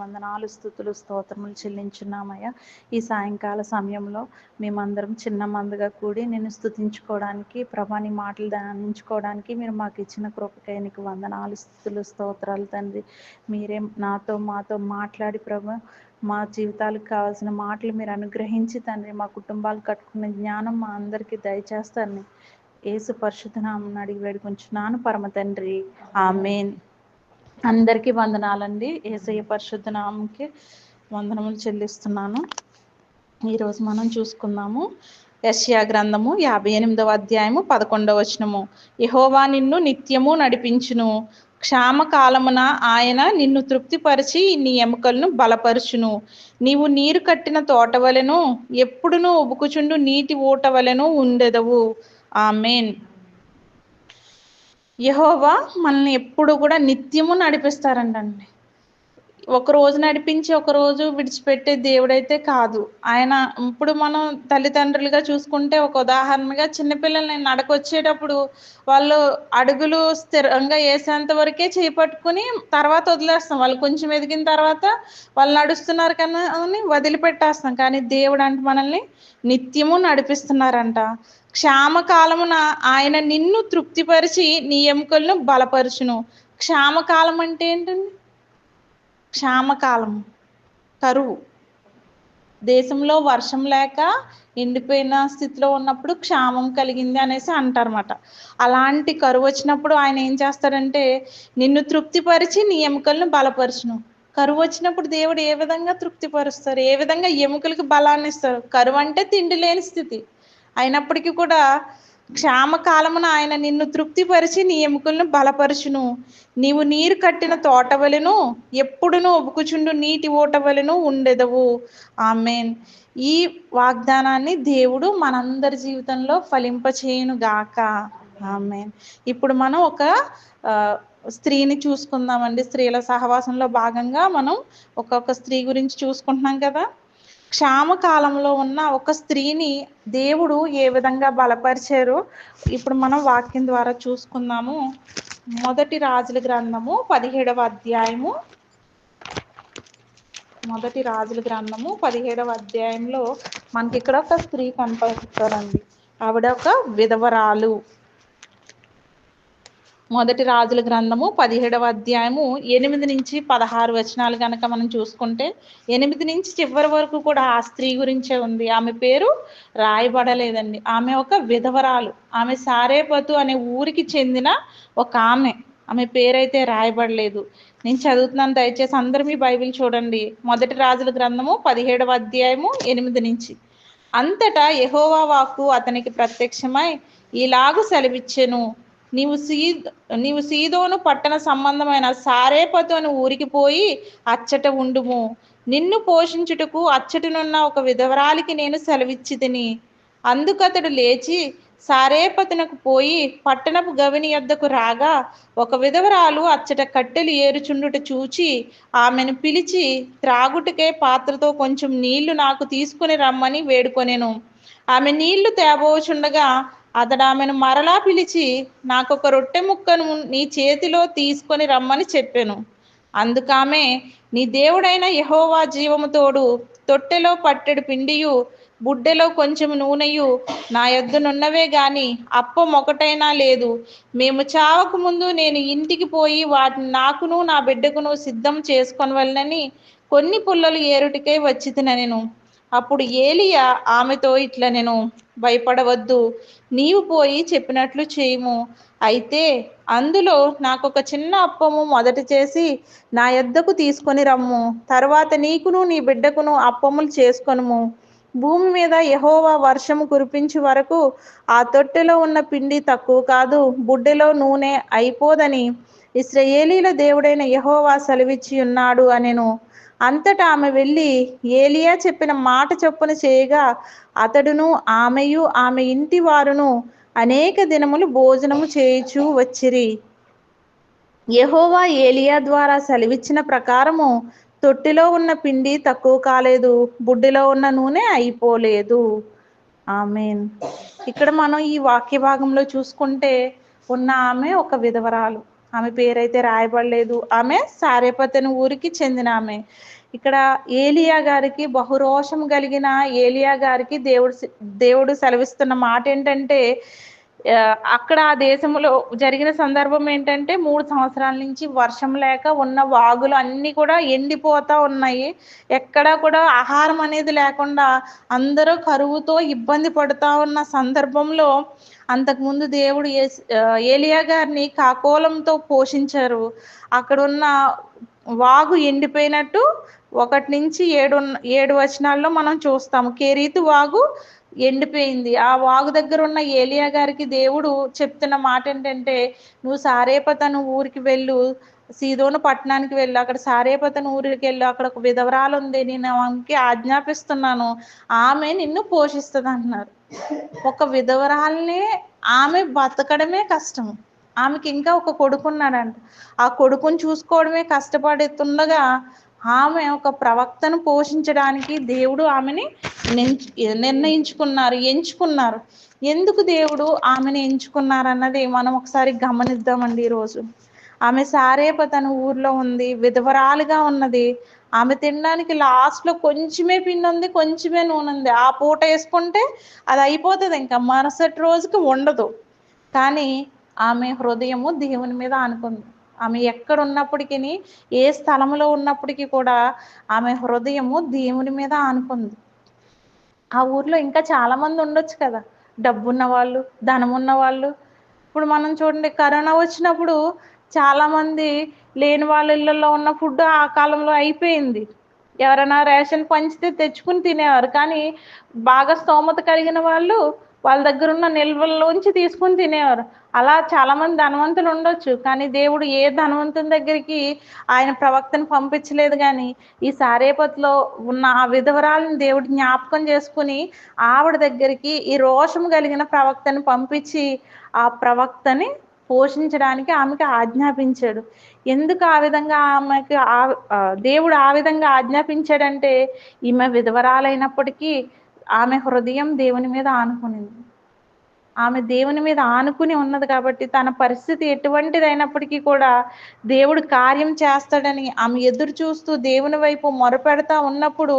వందనాలు స్థుతులు స్తోత్రములు చెల్లించున్నామయ్యా. ఈ సాయంకాల సమయంలో మేమందరం చిన్న మందుగా కూడి నేను స్థుతించుకోవడానికి ప్రభాని మాటలు ధ్యానించుకోవడానికి మీరు మాకు ఇచ్చిన కృపకై నీకు వందనాలు స్థుతులు స్తోత్రాలు తండ్రి. మీరే నాతో మాతో మాట్లాడి ప్రభా మా జీవితాలకు కావాల్సిన మాటలు మీరు అనుగ్రహించి తండ్రి మా కుటుంబాలు కట్టుకునే జ్ఞానం మా అందరికీ దయచేస్తారని ఏసు పరిశుద్ధనామం అడిగి వేడుకుంటున్నాను పరమ తండ్రి. ఆమెన్. అందరికీ వందనాలండి. ఏసయ్య పరిశుద్ధ నామంకి వందనములు చెల్లిస్తున్నాను. ఈరోజు మనం చూసుకుందాము. యష్యా గ్రంథము యాభై ఎనిమిదవ అధ్యాయము పదకొండవ వచనము. యహోవా నిన్ను నిత్యము నడిపించును. క్షామకాలమున ఆయన నిన్ను తృప్తిపరిచి నీ ఎముకలను బలపరుచును. నీవు నీరు కట్టిన తోట వలెను ఎప్పుడునూ ఉబుకుచుండు నీటి ఊట వలెను ఉండెదవు. ఆమెన్. యహోవా మనల్ని ఎప్పుడు కూడా నిత్యము నడిపిస్తారంటండి. ఒక రోజు నడిపించి ఒక రోజు విడిచిపెట్టే దేవుడైతే కాదు. ఆయన ఇప్పుడు మనం తల్లిదండ్రులుగా చూసుకుంటే ఒక ఉదాహరణగా చిన్నపిల్లల్ని నడకొచ్చేటప్పుడు వాళ్ళు అడుగులు స్థిరంగా వేసేంత వరకే చేపట్టుకుని తర్వాత వదిలేస్తాం. వాళ్ళు కొంచెం ఎదిగిన తర్వాత వాళ్ళు నడుస్తున్నారు కానీ అని వదిలిపెట్టేస్తాం. కానీ దేవుడు అంటే మనల్ని నిత్యము నడిపిస్తున్నారంట. క్షామకాలమున ఆయన నిన్ను తృప్తిపరిచి నీ ఎముకలను బలపరుచును. క్షామకాలం అంటే ఏంటండి? క్షామకాలం కరువు. దేశంలో వర్షం లేక ఎండిపోయిన స్థితిలో ఉన్నప్పుడు క్షామం కలిగింది అనేసి అంటారన్నమాట. అలాంటి కరువు వచ్చినప్పుడు ఆయన ఏం చేస్తాడంటే నిన్ను తృప్తిపరిచి నీ ఎముకలను బలపరచును. కరువు వచ్చినప్పుడు దేవుడు ఏ విధంగా తృప్తిపరుస్తారు? ఏ విధంగా ఎముకలకు బలాన్ని ఇస్తారు కరువు అంటే తిండి లేని స్థితి. అయినప్పటికీ కూడా క్షామకాలమున ఆయన నిన్ను తృప్తిపరిచి నీ ఎముకలను బలపరుచును. నీవు నీరు కట్టిన తోటవలను ఎప్పుడునూ ఒబుకుచుండు నీటి ఓటవలను ఉండెదవు. ఆమెన్. ఈ వాగ్దానాన్ని దేవుడు మనందరి జీవితంలో ఫలింపచేయును గాక. ఆమెన్. ఇప్పుడు మనం ఒక స్త్రీని చూసుకుందామండి. స్త్రీల సహవాసంలో భాగంగా మనం ఒక్కొక్క స్త్రీ గురించి చూసుకుంటున్నాం కదా. క్షామకాలంలో ఉన్న ఒక స్త్రీని దేవుడు ఏ విధంగా బలపరిచారు ఇప్పుడు మనం వాక్యం ద్వారా చూసుకుందాము. మొదటి రాజుల గ్రంథము పదిహేడవ అధ్యాయము. మొదటి రాజుల గ్రంథము పదిహేడవ అధ్యాయంలో మనకి ఇక్కడ ఒక స్త్రీ కనపడుతారండి ఆవిడ ఒక విధవరాలు. మొదటి రాజుల గ్రంథము పదిహేడవ అధ్యాయము ఎనిమిది నుంచి పదహారు వచనాలు కనుక మనం చూసుకుంటే ఎనిమిది నుంచి చివరి వరకు కూడా ఆ స్త్రీ గురించే ఉంది. ఆమె పేరు రాయబడలేదండి. ఆమె ఒక విధవరాలు. ఆమె సారేపతు అనే ఊరికి చెందిన ఒక ఆమె. ఆమె పేరైతే రాయబడలేదు. నేను చదువుతున్నాను దయచేసి అందరూ మీ బైబిల్ చూడండి. మొదటి రాజుల గ్రంథము పదిహేడవ అధ్యాయము ఎనిమిది నుంచి. అంతటా యహోవా వాక్కు అతనికి ప్రత్యక్షమై ఇలాగు సెలవిచ్చెను. నీవు సీ నీవు సీదోను పట్టణ సంబంధమైన సారేపతు అని ఊరికి పోయి అచ్చట ఉండుము. నిన్ను పోషించుటకు అచ్చటనున్న ఒక విధవరాలికి నేను సెలవిచ్చి తిని అందుకతడు లేచి సారేపతునకు పోయి పట్టణపు గవిని యొద్దకు రాగా ఒక విధవరాలు అచ్చట కట్టెలు ఏరుచుండుట చూచి ఆమెను పిలిచి త్రాగుటకే పాత్రతో కొంచెం నీళ్ళు నాకు తీసుకుని రమ్మని వేడుకొనెను. ఆమె నీళ్ళు తేబోచుండగా అతడు ఆమెను మరలా పిలిచి నాకు ఒక రొట్టె ముక్కను నీ చేతిలో తీసుకొని రమ్మని చెప్పాను. అందుకామె నీ దేవుడైన యహోవా జీవముతోడు తొట్టెలో పట్టెడు పిండియు బుడ్డెలో కొంచెం నూనెయు నా యొద్దనున్నవే గాని అప్పం ఒకటైనా లేదు. మేము చావకు ముందు నేను ఇంటికి పోయి వాటిని నాకును నా బిడ్డకును సిద్ధం చేసుకొని చేసుకొనవలనని కొన్ని పుల్లలు ఏరుటికై వచ్చి తినను అప్పుడు ఏలియా ఆమెతో ఇట్లా నేను భయపడవద్దు నీవు పోయి చెప్పినట్లు చేయము. అయితే అందులో నాకు ఒక చిన్న అప్పము మొదట చేసి నా యొద్దకు తీసుకొని రమ్ము. తర్వాత నీకును నీ బిడ్డకును అప్పములు చేసుకొనుము. భూమి మీద యహోవా వర్షము కురిపించి వరకు ఆ తొట్టెలో ఉన్న పిండి తక్కువ కాదు బుడ్డెలో నూనె అయిపోదని. ఇస్రయేలీల దేవుడైన యహోవా సెలవిచ్చి ఉన్నాడు అనెను. అంతటా ఆమె వెళ్ళి ఏలియా చెప్పిన మాట చొప్పున చేయగా అతడును ఆమెయు ఆమె ఇంటి వారును అనేక దినములు భోజనము చేయుచూ వచ్చిరి. యహోవా ఏలియా ద్వారా సెలవిచ్చిన ప్రకారము తొట్టిలో ఉన్న పిండి తక్కువ కాలేదు బుడ్డిలో ఉన్న నూనె అయిపోలేదు. ఆమెన్. ఇక్కడ మనం ఈ వాక్య భాగంలో చూసుకుంటే ఉన్న ఆమె ఒక విధవరాలు. ఆమె పేరైతే రాయబడలేదు. ఆమె సారేపతని ఊరికి చెందిన ఆమె. ఇక్కడ ఏలియా గారికి బహురోషం కలిగిన ఏలియా గారికి దేవుడు దేవుడు సెలవిస్తున్న మాట ఏంటంటే అక్కడ ఆ దేశంలో జరిగిన సందర్భం ఏంటంటే మూడు సంవత్సరాల నుంచి వర్షం లేక ఉన్న వాగులు అన్నీ కూడా ఎండిపోతా ఉన్నాయి. ఎక్కడా కూడా ఆహారం అనేది లేకుండా అందరూ కరువుతో ఇబ్బంది పడుతూ ఉన్న సందర్భంలో అంతకుముందు దేవుడు ఏలియా గారిని కాకోలంతో పోషించారు. అక్కడున్న వాగు ఎండిపోయినట్టు ఒకటి నుంచి ఏడు ఏడు వచనాల్లో మనం చూస్తాము. కేరీతు వాగు ఎండిపోయింది. ఆ వాగు దగ్గర ఉన్న ఏలియా గారికి దేవుడు చెప్తున్న మాట ఏంటంటే నువ్వు సారేపతను ఊరికి వెళ్ళు. సీదోను పట్టణానికి వెళ్ళు అక్కడ సారేపతను ఊరికి వెళ్ళు అక్కడ ఒక విధవరాలు ఉంది నేను ఆమెకి ఆజ్ఞాపిస్తున్నాను ఆమె నిన్ను పోషిస్తుంది అంటున్నారు ఒక విధవరాల్ని ఆమె బతకడమే కష్టం. ఆమెకి ఇంకా ఒక కొడుకున్నాడంట. ఆ కొడుకుని చూసుకోవడమే కష్టపడుతుండగా ఆమె ఒక ప్రవక్తను పోషించడానికి దేవుడు ఆమెని నిర్ణయించుకున్నారు ఎంచుకున్నారు. ఎందుకు దేవుడు ఆమెను ఎంచుకున్నారన్నది మనం ఒకసారి గమనిద్దామండి ఈరోజు. ఆమె సారేప తన ఊర్లో ఉంది విధవరాలుగా ఉన్నది. ఆమె తినడానికి లాస్ట్లో కొంచెమే పిండి ఉంది కొంచెమే నూనె ఉంది ఆ పూట వేసుకుంటే అది అయిపోతుంది ఇంకా మరుసటి రోజుకి ఉండదు. కానీ ఆమె హృదయము దేవుని మీద అనుకుంది. ఆమె ఎక్కడ ఉన్నప్పటికీ ఏ స్థలంలో ఉన్నప్పటికీ కూడా ఆమె హృదయము దేవుని మీద అనుకుంది. ఆ ఊర్లో ఇంకా చాలా మంది ఉండొచ్చు కదా. డబ్బున్న వాళ్ళు ధనం ఉన్న వాళ్ళు ఇప్పుడు మనం చూడండి కరోనా వచ్చినప్పుడు చాలామంది లేని వాళ్ళ ఇళ్ళల్లో ఉన్న ఫుడ్ ఆ కాలంలో అయిపోయింది. ఎవరైనా రేషన్ పంచితే తెచ్చుకుని తినేవారు. కానీ బాగా స్తోమత కలిగిన వాళ్ళు వాళ్ళ దగ్గర ఉన్న నిల్వల్లోంచి తీసుకుని తినేవారు. అలా చాలామంది ధనవంతులు ఉండొచ్చు. కానీ దేవుడు ఏ ధనవంతుని దగ్గరికి ఆయన ప్రవక్తను పంపించలేదు కానీ ఈ సారేపతిలో ఉన్న ఆ విధవరాలను దేవుడు జ్ఞాపకం చేసుకుని ఆవిడ దగ్గరికి ఈ రోషం కలిగిన ప్రవక్తని పంపించి ఆ ప్రవక్తని పోషించడానికి ఆమెకి ఆజ్ఞాపించాడు. ఎందుకు ఆ విధంగా ఆమెకి దేవుడు ఆ విధంగా ఆజ్ఞాపించాడంటే ఈమె విధవరాలైనప్పటికీ ఆమె హృదయం దేవుని మీద ఆనుకునింది. ఆమె దేవుని మీద ఆనుకుని ఉన్నది కాబట్టి తన పరిస్థితి ఎటువంటిదైనప్పటికీ కూడా దేవుడు కార్యం చేస్తాడని ఆమె ఎదురు చూస్తూ దేవుని వైపు మొరపెడతా ఉన్నప్పుడు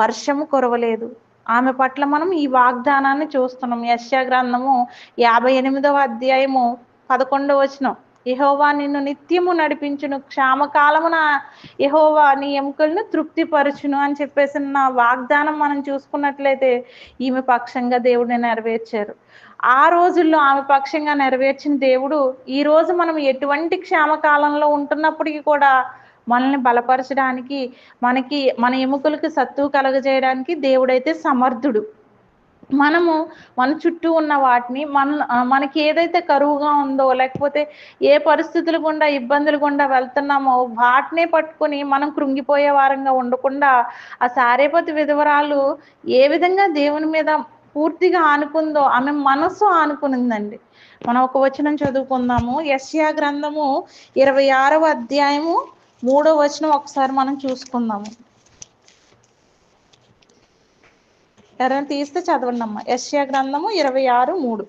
వర్షము కురవలేదు. ఆమె పట్ల మనం ఈ వాగ్దానాన్ని చూస్తున్నాం. యశ్యా గ్రంథము యాభై ఎనిమిదవ అధ్యాయము పదకొండు వచనం. యహోవా నిన్ను నిత్యము నడిపించును క్షామకాలమున యహోవా నీ ఎముకలను తృప్తిపరచును అని చెప్పేసి నా వాగ్దానం మనం చూసుకున్నట్లయితే ఈమె పక్షంగా దేవుడిని నెరవేర్చారు. ఆ రోజుల్లో ఆమె పక్షంగా నెరవేర్చిన దేవుడు ఈ రోజు మనం ఎటువంటి క్షామకాలంలో ఉంటున్నప్పటికీ కూడా మనల్ని బలపరచడానికి మనకి మన ఎముకలకు సత్తు కలగజేయడానికి దేవుడైతే సమర్థుడు. మనము మన చుట్టూ ఉన్న వాటిని మన మనకి ఏదైతే కరువుగా ఉందో లేకపోతే ఏ పరిస్థితులు గుండా ఇబ్బందులు గుండా వెళ్తున్నామో వాటినే పట్టుకొని మనం కృంగిపోయే వారంగా ఉండకుండా ఆ సారేపతి విధవరాలు ఏ విధంగా దేవుని మీద పూర్తిగా ఆనుకుందో ఆమె మనస్సు ఆనుకునిందండి. మనం ఒక వచనం చదువుకుందాము. యశ్యా గ్రంథము ఇరవై ఆరవ అధ్యాయము మూడో వచనం ఒకసారి మనం చూసుకుందాము. ఎవరైనా తీస్తే చదవండి అమ్మ యశ్యా గ్రంథము ఇరవై ఆరు మూడు.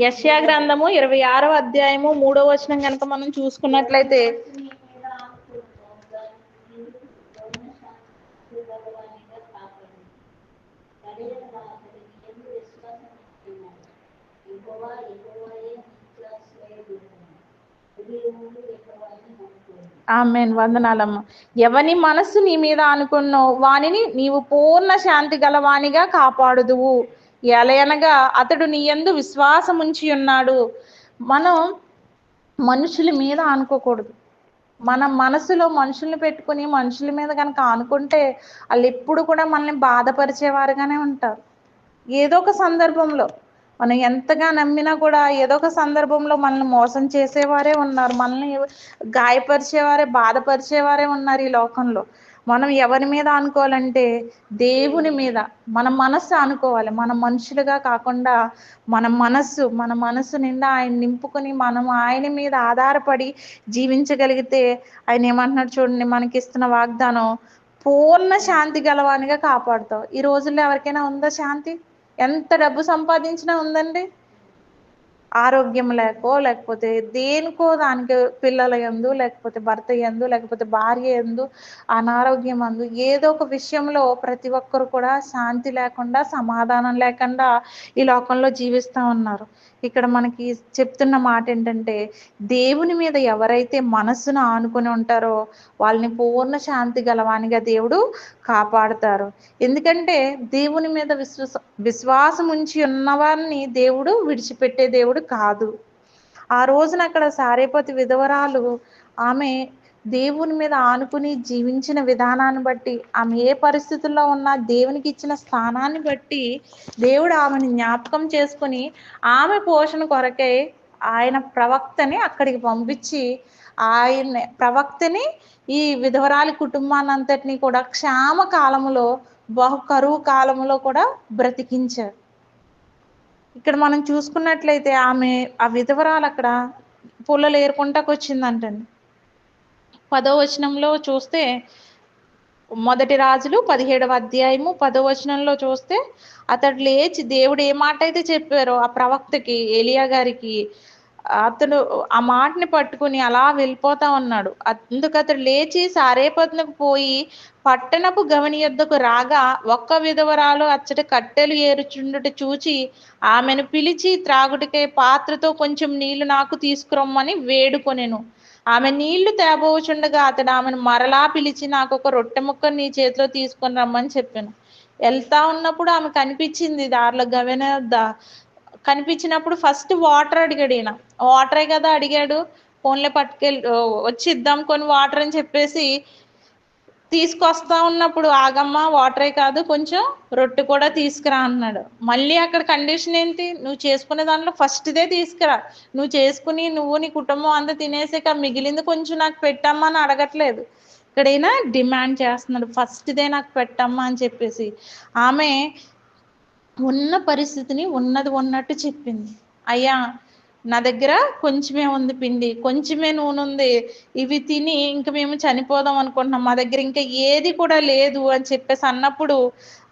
యశ్యా గ్రంథము ఇరవై ఆరో అధ్యాయము మూడో వచనం కనుక మనం చూసుకున్నట్లయితే ఆమెన్. వందనాలమ్మ. ఎవని మనస్సు నీ మీద అనుకున్నావు వానిని నీవు పూర్ణ శాంతి గలవానిగా కాపాడుదువు. ఎలయనగా అతడు నీ ఎందు విశ్వాసం ఉంచి ఉన్నాడు. మనం మనుషుల మీద అనుకోకూడదు. మన మనసులో మనుషుల్ని పెట్టుకుని మనుషుల మీద కనుక అనుకుంటే వాళ్ళు ఎప్పుడు కూడా మనల్ని బాధపరిచేవారుగానే ఉంటారు. ఏదో ఒక సందర్భంలో మనం ఎంతగా నమ్మినా కూడా ఏదో ఒక సందర్భంలో మనల్ని మోసం చేసేవారే ఉన్నారు. మనల్ని గాయపరిచేవారే బాధపరిచేవారే ఉన్నారు ఈ లోకంలో. మనం ఎవరి మీద అనుకోవాలంటే దేవుని మీద. మన మనస్సు అనుకోవాలి. మన మనుషులుగా కాకుండా మన మనస్సు మన మనస్సు నిండా ఆయన నింపుకొని మనం ఆయన మీద ఆధారపడి జీవించగలిగితే ఆయన ఏమంటున్నాడు చూడండి మనకి ఇస్తున్న వాగ్దానం పూర్ణ శాంతి గలవానిగా కాపాడుతావు. ఈ రోజుల్లో ఎవరికైనా ఉందా శాంతి? ఎంత డబ్బు సంపాదించినా ఉందండి? ఆరోగ్యం లేకో లేకపోతే దేనికో దానికి పిల్లల ఎందు లేకపోతే భర్త ఎందు లేకపోతే భార్య ఎందు అనారోగ్యం అందు ఏదో ఒక విషయంలో ప్రతి ఒక్కరు కూడా శాంతి లేకుండా సమాధానం లేకుండా ఈ లోకంలో జీవిస్తూ ఉన్నారు. ఇక్కడ మనకి చెప్తున్న మాట ఏంటంటే దేవుని మీద ఎవరైతే మనస్సును ఆనుకొని ఉంటారో వాళ్ళని పూర్ణ శాంతి గలవానిగా దేవుడు కాపాడతారు. ఎందుకంటే దేవుని మీద విశ్వాస విశ్వాసం ఉంచి ఉన్నవారిని దేవుడు విడిచిపెట్టే దేవుడు కాదు. ఆ రోజున అక్కడ సారేపతి విధవరాలు ఆమె దేవుని మీద ఆనుకుని జీవించిన విధానాన్ని బట్టి ఆమె ఏ పరిస్థితుల్లో ఉన్నా దేవునికి ఇచ్చిన స్థానాన్ని బట్టి దేవుడు ఆమెను జ్ఞాపకం చేసుకుని ఆమె పోషణ కొరకై ఆయన ప్రవక్తని అక్కడికి పంపించి ఆయన ప్రవక్తని ఈ విధవరాలి కుటుంబాన్నంతటినీ కూడా క్షామ కాలంలో బహు కరువు కాలంలో కూడా బ్రతికించారు. ఇక్కడ మనం చూసుకున్నట్లయితే ఆమె ఆ విధవరాలు అక్కడ పుల్లలు ఏరుకుంటాకు వచ్చిందంటండి పదో వచనంలో చూస్తే మొదటి రాజులు పదిహేడవ అధ్యాయము పదో వచనంలో చూస్తే అతడు లేచి దేవుడు ఏ మాట అయితే చెప్పారో ఆ ప్రవక్తకి ఏలియా గారికి అతడు ఆ మాటని పట్టుకుని అలా వెళ్ళిపోతా ఉన్నాడు. అందుకు అతడు లేచి సారేపత్నకు పోయి పట్టణపు గమని యొద్దకు రాగా ఒక్క విధవరాలు అచ్చట కట్టెలు ఏరుచుండుట చూచి ఆమెను పిలిచి త్రాగుటికై పాత్రతో కొంచెం నీళ్ళు నాకు తీసుకురమ్మని వేడుకొనెను. ఆమె నీళ్ళు తేబోచుండగా అతడు ఆమెను మరలా పిలిచి నాకు ఒక రొట్టె ముక్క నీ చేతిలో తీసుకొని రమ్మని చెప్పాను. వెళ్తా ఉన్నప్పుడు ఆమె కనిపించింది దారిలో గవెన కనిపించినప్పుడు ఫస్ట్ వాటర్ అడిగాడు ఈయన వాటరే కదా? అడిగాడు. ఫోన్లే పట్టుకెళ్ళి వచ్చి ఇద్దాం కొన్ని వాటర్ అని చెప్పేసి తీసుకొస్తా ఉన్నప్పుడు ఆగమ్మ వాటరే కాదు కొంచెం రొట్టె కూడా తీసుకురా అన్నాడు. మళ్ళీ అక్కడ కండిషన్ ఏంటి? నువ్వు చేసుకునే దాంట్లో ఫస్ట్దే తీసుకురా. నువ్వు చేసుకుని నువ్వు నీ కుటుంబం అంతా తినేసాక మిగిలింది కొంచెం నాకు పెట్టమ్మా అని అడగట్లేదు. ఇక్కడైనా డిమాండ్ చేస్తున్నాడు. ఫస్ట్దే నాకు పెట్టమ్మా అని చెప్పేసి. ఆమె ఉన్న పరిస్థితిని ఉన్నది ఉన్నట్టు చెప్పింది. అయ్యా నా దగ్గర కొంచెమే ఉంది పిండి కొంచెమే నూనె ఉంది. ఇవి తిని ఇంక మేము చనిపోదాం అనుకుంటున్నాం. మా దగ్గర ఇంకా ఏది కూడా లేదు అని చెప్పేసి అన్నప్పుడు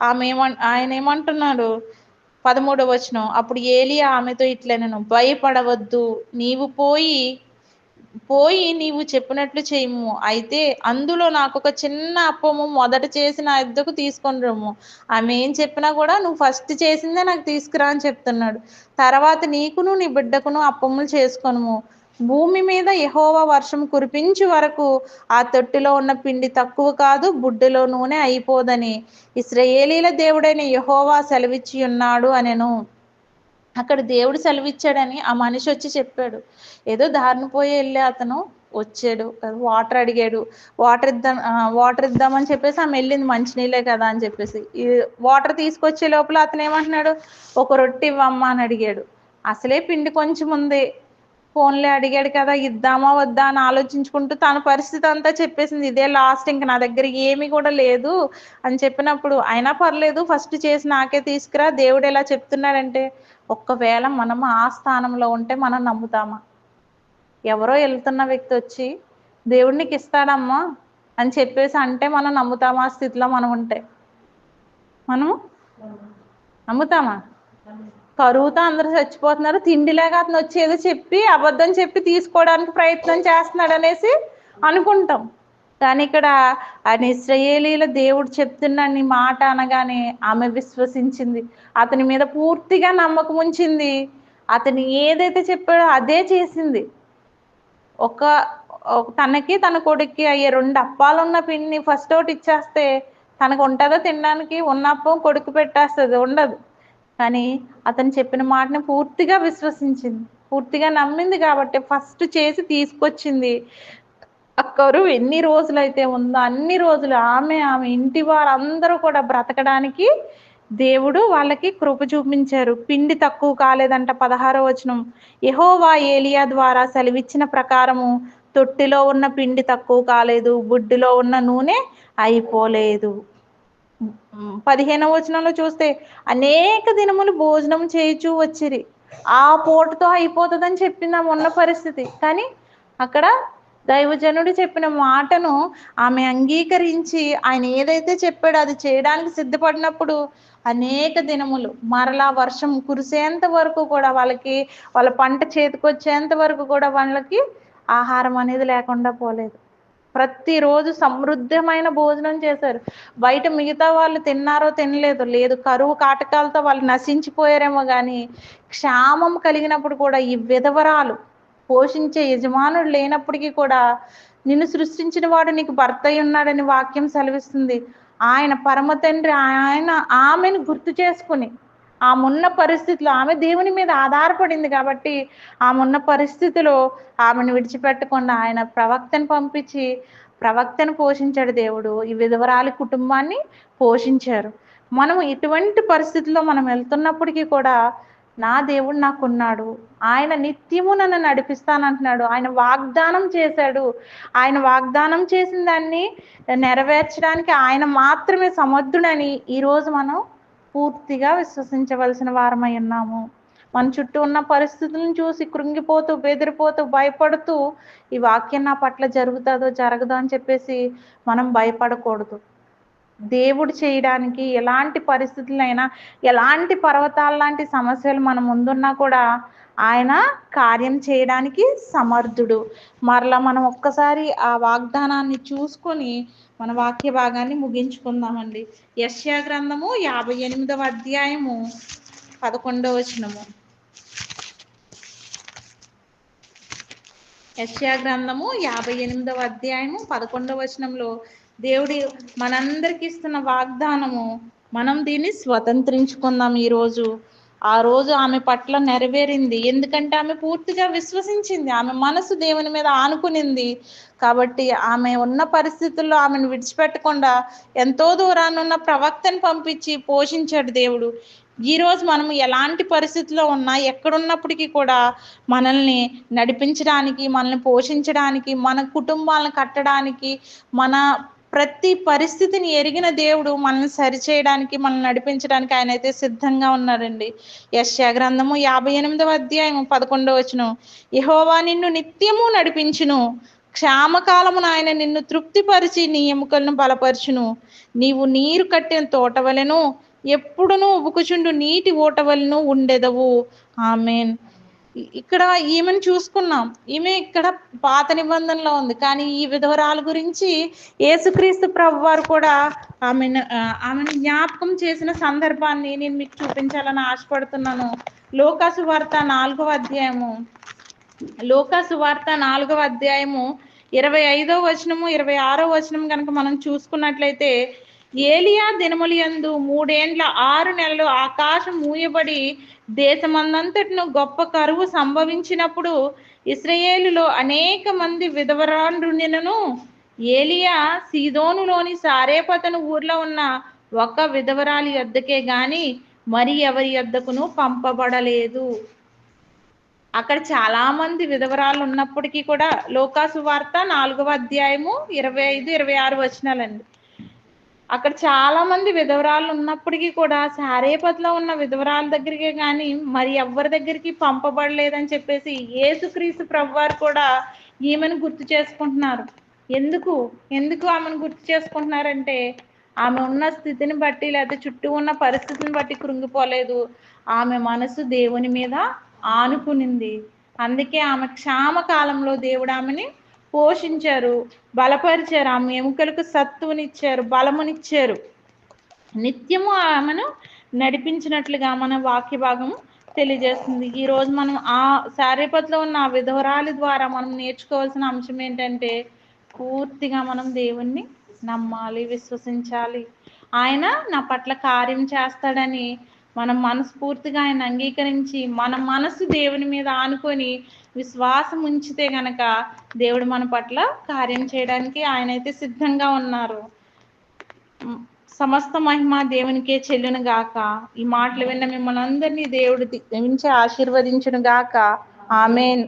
ఆమె ఏమ ఆయన ఏమంటున్నాడు? పదమూడవ వచనం అప్పుడు ఏలి ఆమెతో ఇట్లా నేను భయపడవద్దు. నీవు పోయి పోయి నీవు చెప్పినట్లు చేయము. అయితే అందులో నాకు ఒక చిన్న అప్పము మొదట చేసి నా ఇద్దకు తీసుకొని రమ్ము. ఆమె ఏం చెప్పినా కూడా నువ్వు ఫస్ట్ చేసిందే నాకు తీసుకురా అని చెప్తున్నాడు. తర్వాత నీకును నీ బిడ్డకును అప్పములు చేసుకొనుము. భూమి మీద యహోవా వర్షం కురిపించే వరకు ఆ తొట్టిలో ఉన్న పిండి తక్కువ కాదు బుడ్డిలో నూనె అయిపోదని. ఇస్రయేలీల దేవుడైన యహోవా సెలవిచ్చి ఉన్నాడు అనెను. అక్కడ దేవుడు సెలవిచ్చాడని ఆ మనిషి వచ్చి చెప్పాడు. ఏదో దారిని పోయి వెళ్ళే అతను వచ్చాడు. వాటర్ అడిగాడు. వాటర్ ఇద్దాం వాటర్ ఇద్దామని చెప్పేసి ఆమె వెళ్ళింది మంచినీళ్ళే కదా అని చెప్పేసి. ఈ వాటర్ తీసుకొచ్చే లోపల అతను ఏమంటున్నాడు? ఒక రొట్టె ఇవ్వమ్మా అని అడిగాడు. అసలే పిండి కొంచెం ఉంది. ఫోన్లే అడిగాడు కదా ఇద్దామా వద్దా అని ఆలోచించుకుంటూ తన పరిస్థితి అంతా చెప్పేసింది. ఇదే లాస్ట్ ఇంక నా దగ్గర ఏమీ కూడా లేదు అని చెప్పినప్పుడు అయినా పర్లేదు ఫస్ట్ చేసి నాకే తీసుకురా దేవుడు ఎలా చెప్తున్నాడంటే ఒక్కవేళ మనం ఆ స్థానంలో ఉంటే మనం నమ్ముతామా? ఎవరో వెళ్తున్న వ్యక్తి వచ్చి దేవుడికి ఇస్తాడమ్మా అని చెప్పేసి అంటే మనం నమ్ముతామా ఆ స్థితిలో మనం ఉంటే? మనము? నమ్ముతామా? కరువుతో అందరూ చచ్చిపోతున్నారు. తిండి లేక అతను వచ్చి ఏదో చెప్పి అబద్ధం చెప్పి తీసుకోవడానికి ప్రయత్నం చేస్తున్నాడు అనేసి అనుకుంటాం. కానీ ఇక్కడ ఆయన ఇస్రయేలీల దేవుడు చెప్తున్న నీ మాట అనగానే ఆమె విశ్వసించింది. అతని మీద పూర్తిగా నమ్మకం ఉంచింది. అతను ఏదైతే చెప్పాడో అదే చేసింది. ఒక తనకి తన కొడుక్కి అయ్యే రెండు అప్పాలు ఉన్న పిండిని ఫస్ట్ ఒకటి ఇచ్చేస్తే తనకు ఉంటుందో తినడానికి? ఉన్న అప్పం కొడుకు పెట్టేస్తుంది ఉండదు. కానీ అతను చెప్పిన మాటని పూర్తిగా విశ్వసించింది. పూర్తిగా నమ్మింది కాబట్టి ఫస్ట్ చేసి తీసుకొచ్చింది. అక్కరు ఎన్ని రోజులైతే ఉందో అన్ని రోజులు ఆమె ఆమె ఇంటి వారందరూ కూడా బ్రతకడానికి దేవుడు వాళ్ళకి కృప చూపించారు. పిండి తక్కువ కాలేదంట పదహారో వచనం. యహోవా ఏలియా ద్వారా సెలవిచ్చిన ప్రకారము తొట్టిలో ఉన్న పిండి తక్కువ కాలేదు బుడ్డిలో ఉన్న నూనె అయిపోలేదు. పదిహేనవ వచనంలో చూస్తే అనేక దినములు భోజనం చేయుచూ వచ్చిరి. ఆ పూటతో అయిపోతుందని చెప్పింది ఆమె ఉన్న పరిస్థితి. కానీ అక్కడ దైవజనుడు చెప్పిన మాటను ఆమె అంగీకరించి ఆయన ఏదైతే చెప్పాడో అది చేయడానికి సిద్ధపడినప్పుడు అనేక దినములు మరలా వర్షం కురిసేంత వరకు కూడా వాళ్ళకి వాళ్ళ పంట చేతికొచ్చేంత వరకు కూడా వాళ్ళకి ఆహారం అనేది లేకుండా పోలేదు. ప్రతిరోజు సమృద్ధమైన భోజనం చేశారు. బయట మిగతా వాళ్ళు తిన్నారో తినలేదు లేదు. కరువు కాటకాలతో వాళ్ళు నశించిపోయారేమో కానీ క్షామం కలిగినప్పుడు కూడా ఈ విధవరాలు పోషించే యజమానుడు లేనప్పటికీ కూడా నిన్ను సృష్టించిన వాడు నీకు భర్త ఉన్నాడని వాక్యం సెలవిస్తుంది. ఆయన పరమ తండ్రి ఆయన ఆమెను గుర్తు చేసుకుని ఆమె ఉన్న పరిస్థితిలో ఆమె దేవుని మీద ఆధారపడింది కాబట్టి ఆమె ఉన్న పరిస్థితిలో ఆమెను విడిచిపెట్టకుండా ఆయన ప్రవక్తను పంపించి ప్రవక్తను పోషించాడు దేవుడు. ఈ విధవరాలి కుటుంబాన్ని పోషించారు. మనం ఇటువంటి పరిస్థితుల్లో మనం వెళ్తున్నప్పటికీ కూడా నా దేవుడు నాకున్నాడు. ఆయన నిత్యము నన్ను నడిపిస్తానంటున్నాడు. ఆయన వాగ్దానం చేశాడు. ఆయన వాగ్దానం చేసిన దాన్ని నెరవేర్చడానికి ఆయన మాత్రమే సమర్థుడని ఈరోజు మనం పూర్తిగా విశ్వసించవలసిన వారమై ఉన్నాము. మన చుట్టూ ఉన్న పరిస్థితులను చూసి కృంగిపోతూ బెదిరిపోతూ భయపడుతూ ఈ వాక్యం నా పట్ల జరుగుతుందో జరగదో అని చెప్పేసి మనం భయపడకూడదు. దేవుడు చేయడానికి ఎలాంటి పరిస్థితులైనా ఎలాంటి పర్వతాల లాంటి సమస్యలు మన ముందున్నా కూడా ఆయన కార్యం చేయడానికి సమర్థుడు. మరలా మనం ఒక్కసారి ఆ వాగ్దానాన్ని చూసుకొని మన వాక్య భాగాన్ని ముగించుకుందామండి. యశ్యా గ్రంథము యాభై ఎనిమిదవ అధ్యాయము పదకొండవ వచనము. యశ్యా గ్రంథము యాభై ఎనిమిదవ అధ్యాయము పదకొండవ వచనంలో దేవుడి మనందరికి ఇస్తున్న వాగ్దానము మనం దీన్ని స్వతంత్రించుకుందాం ఈరోజు. ఆ రోజు ఆమె పట్ల నెరవేరింది. ఎందుకంటే ఆమె పూర్తిగా విశ్వసించింది. ఆమె మనసు దేవుని మీద ఆనుకునింది. కాబట్టి ఆమె ఉన్న పరిస్థితుల్లో ఆమెను విడిచిపెట్టకుండా ఎంతో దూరాన్ని ఉన్న ప్రవక్తను పంపించి పోషించాడు దేవుడు. ఈరోజు మనం ఎలాంటి పరిస్థితిలో ఉన్నా ఎక్కడున్నప్పటికీ కూడా మనల్ని నడిపించడానికి మనల్ని పోషించడానికి మన కుటుంబాలను కట్టడానికి మన ప్రతి పరిస్థితిని ఎరిగిన దేవుడు మనల్ని సరిచేయడానికి మనల్ని నడిపించడానికి ఆయన అయితే సిద్ధంగా ఉన్నారండి. యశ్యా గ్రంథము యాభై ఎనిమిదవ అధ్యాయం పదకొండవ వచనం. యహోవా నిన్ను నిత్యము నడిపించును. క్షామకాలమున ఆయన నిన్ను తృప్తిపరిచి నీ ఎముకలను బలపరచును. నీవు నీరు కట్టిన తోట వలెను ఎప్పుడునూ ఉబుకుచుండు నీటి ఓటవలను ఉండెదవు. ఆమెన్. ఇక్కడ ఈమెను చూసుకున్నాం. ఈమె ఇక్కడ పాత నిబంధనలో ఉంది. కానీ ఈ విధవరాలు గురించి యేసుక్రీస్తు ప్రభు వారు కూడా ఆమెను ఆమెను జ్ఞాపకం చేసిన సందర్భాన్ని నేను మీకు చూపించాలని ఆశపడుతున్నాను. లోకాసు వార్త నాలుగవ అధ్యాయము. లోకాసు వార్త నాలుగవ అధ్యాయము ఇరవై ఐదో వచనము ఇరవై ఆరో వచనం కనుక మనం చూసుకున్నట్లయితే ఏలియా దినములియందు మూడేండ్ల ఆరు నెలలు ఆకాశం మూయబడి దేశమందంతటిను గొప్ప కరువు సంభవించినప్పుడు ఇస్రయేలులో అనేక మంది విధవరాండ్రునిను ఏలియా సీదోనులోని సారేపతను ఊర్లో ఉన్న ఒక విధవరాలి యొద్దకే గాని మరి ఎవరి యొద్దకును పంపబడలేదు. అక్కడ చాలా మంది విధవరాలు ఉన్నప్పటికీ కూడా లోకాసు వార్త నాలుగవ అధ్యాయము ఇరవై ఐదు ఇరవై ఆరు వచనాలండి. అక్కడ చాలా మంది విధవరాలు ఉన్నప్పటికీ కూడా సారేపతిలో ఉన్న విధవరాల దగ్గరికే కానీ మరి ఎవరి దగ్గరికి పంపబడలేదని చెప్పేసి ఏసుక్రీస్తు ప్రభువారు కూడా ఈమెను గుర్తు చేసుకుంటున్నారు. ఎందుకు? ఎందుకు ఆమెను గుర్తు చేసుకుంటున్నారంటే ఆమె ఉన్న స్థితిని బట్టి లేకపోతే చుట్టూ ఉన్న పరిస్థితిని బట్టి కృంగిపోలేదు. ఆమె మనసు దేవుని మీద ఆనుకునింది. అందుకే ఆమె క్షామ కాలంలో దేవుడు ఆమెని పోషించారు బలపరిచారు ఆమె ఎముకలకు సత్తునిచ్చారు బలమునిచ్చారు. నిత్యము ఆమెను నడిపించినట్లుగా మన వాక్య భాగం తెలియజేస్తుంది. ఈ రోజు మనం ఆ సారేపతిలో ఉన్న ఆ ద్వారా మనం నేర్చుకోవాల్సిన అంశం ఏంటంటే పూర్తిగా మనం దేవుణ్ణి నమ్మాలి విశ్వసించాలి. ఆయన నా పట్ల కార్యం చేస్తాడని మనం మనస్ఫూర్తిగా ఆయన అంగీకరించి మన మనసు దేవుని మీద ఆనుకొని విశ్వాసం ఉంచితే గనక దేవుడు మన పట్ల కార్యం చేయడానికి ఆయన అయితే సిద్ధంగా ఉన్నారు. సమస్త మహిమ దేవునికే చెల్లును గాక. ఈ మాటలు విన్న మిమ్మల్ని అందరినీ దేవుడు దీవించి ఆశీర్వదించును గాక. ఆమెన్.